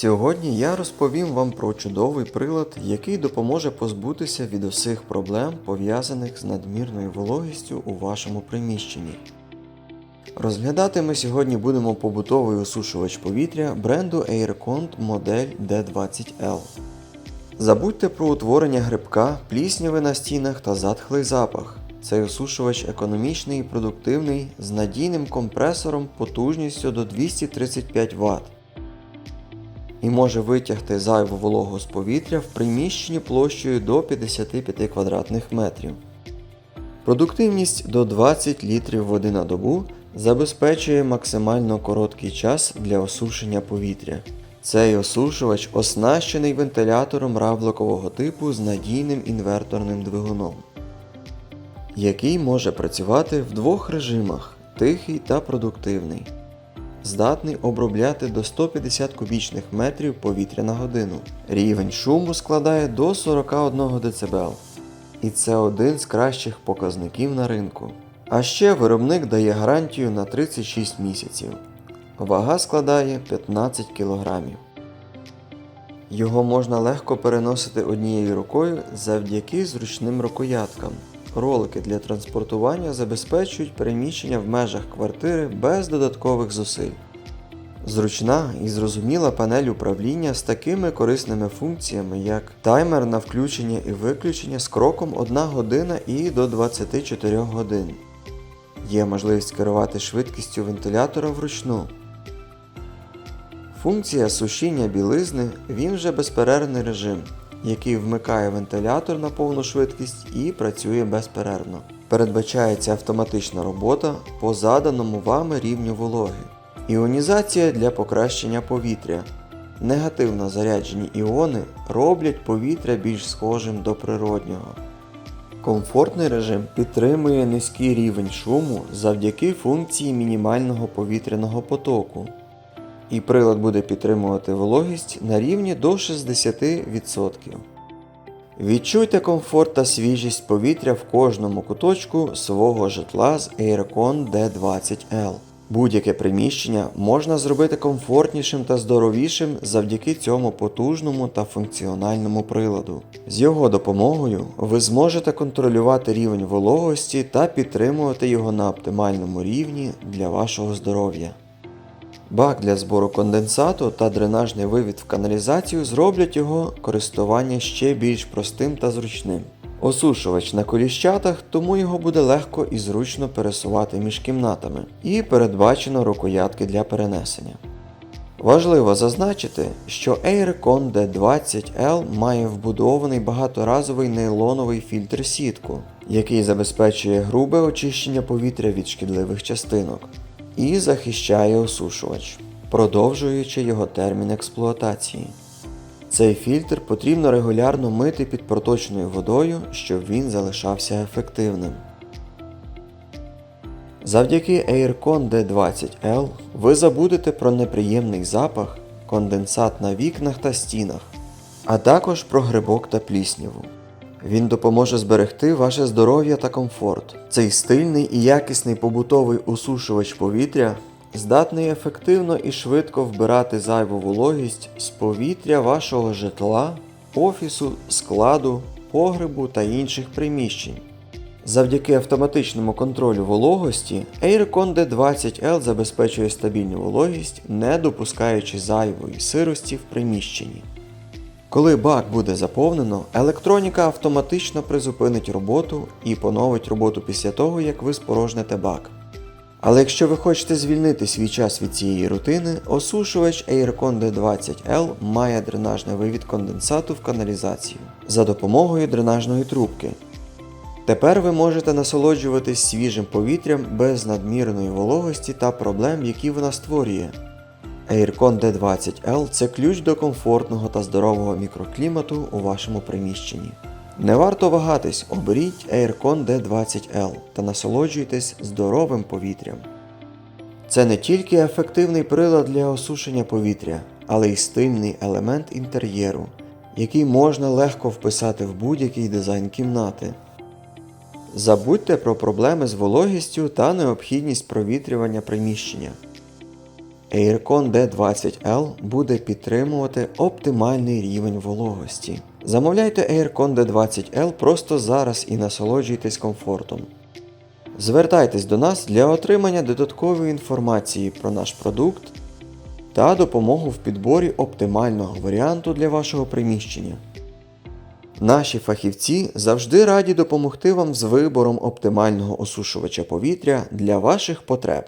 Сьогодні я розповім вам про чудовий прилад, який допоможе позбутися від усіх проблем, пов'язаних з надмірною вологістю у вашому приміщенні. Розглядати ми сьогодні будемо побутовий осушувач повітря бренду AirCond модель D20L. Забудьте про утворення грибка, плісняви на стінах та затхлий запах. Цей осушувач економічний і продуктивний з надійним компресором потужністю до 235 Вт і може витягти зайву вологу з повітря в приміщенні площею до 55 квадратних метрів. Продуктивність до 20 літрів води на добу забезпечує максимально короткий час для осушення повітря. Цей осушувач оснащений вентилятором равликового типу з надійним інверторним двигуном, який може працювати в двох режимах тихий та продуктивний. Здатний обробляти до 150 кубічних метрів повітря на годину. Рівень шуму складає до 41 дБ. І це один з кращих показників на ринку. А ще виробник дає гарантію на 36 місяців. Вага складає 15 кг. Його можна легко переносити однією рукою завдяки зручним рукояткам. Ролики для транспортування забезпечують переміщення в межах квартири без додаткових зусиль. Зручна і зрозуміла панель управління з такими корисними функціями, як таймер на включення і виключення з кроком 1 година і до 24 годин. Є можливість керувати швидкістю вентилятора вручну. Функція сушіння білизни він вже безперервний режим, який вмикає вентилятор на повну швидкість і працює безперервно. Передбачається автоматична робота по заданому вами рівню вологи. Іонізація для покращення повітря. Негативно заряджені іони роблять повітря більш схожим до природнього. Комфортний режим підтримує низький рівень шуму завдяки функції мінімального повітряного потоку. І прилад буде підтримувати вологість на рівні до 60%. Відчуйте комфорт та свіжість повітря в кожному куточку свого житла з Aircon D20L. Будь-яке приміщення можна зробити комфортнішим та здоровішим завдяки цьому потужному та функціональному приладу. З його допомогою ви зможете контролювати рівень вологості та підтримувати його на оптимальному рівні для вашого здоров'я. Бак для збору конденсату та дренажний вивід в каналізацію зроблять його користування ще більш простим та зручним. Осушувач на коліщатах, тому його буде легко і зручно пересувати між кімнатами, і передбачено рукоятки для перенесення. Важливо зазначити, що Aircon D20L має вбудований багаторазовий нейлоновий фільтр сітку, який забезпечує грубе очищення повітря від шкідливих частинок і захищає осушувач, продовжуючи його термін експлуатації. Цей фільтр потрібно регулярно мити під проточною водою, щоб він залишався ефективним. Завдяки Aircon D20L ви забудете про неприємний запах, конденсат на вікнах та стінах, а також про грибок та плісняву. Він допоможе зберегти ваше здоров'я та комфорт. Цей стильний і якісний побутовий осушувач повітря здатний ефективно і швидко вбирати зайву вологість з повітря вашого житла, офісу, складу, погребу та інших приміщень. Завдяки автоматичному контролю вологості Aircon D20L забезпечує стабільну вологість, не допускаючи зайвої сирості в приміщенні. Коли бак буде заповнено, електроніка автоматично призупинить роботу і поновить роботу після того, як ви спорожните бак. Але якщо ви хочете звільнити свій час від цієї рутини, осушувач Aircon D20L має дренажний вивід конденсату в каналізацію за допомогою дренажної трубки. Тепер ви можете насолоджуватись свіжим повітрям без надмірної вологості та проблем, які вона створює. Aircon D20L це ключ до комфортного та здорового мікроклімату у вашому приміщенні. Не варто вагатись, оберіть Aircon D20L та насолоджуйтесь здоровим повітрям. Це не тільки ефективний прилад для осушення повітря, але й стильний елемент інтер'єру, який можна легко вписати в будь-який дизайн кімнати. Забудьте про проблеми з вологістю та необхідність провітрювання приміщення. Aircon D20L буде підтримувати оптимальний рівень вологості. Замовляйте Aircon D20L просто зараз і насолоджуйтесь комфортом. Звертайтесь до нас для отримання додаткової інформації про наш продукт та допомогу в підборі оптимального варіанту для вашого приміщення. Наші фахівці завжди раді допомогти вам з вибором оптимального осушувача повітря для ваших потреб.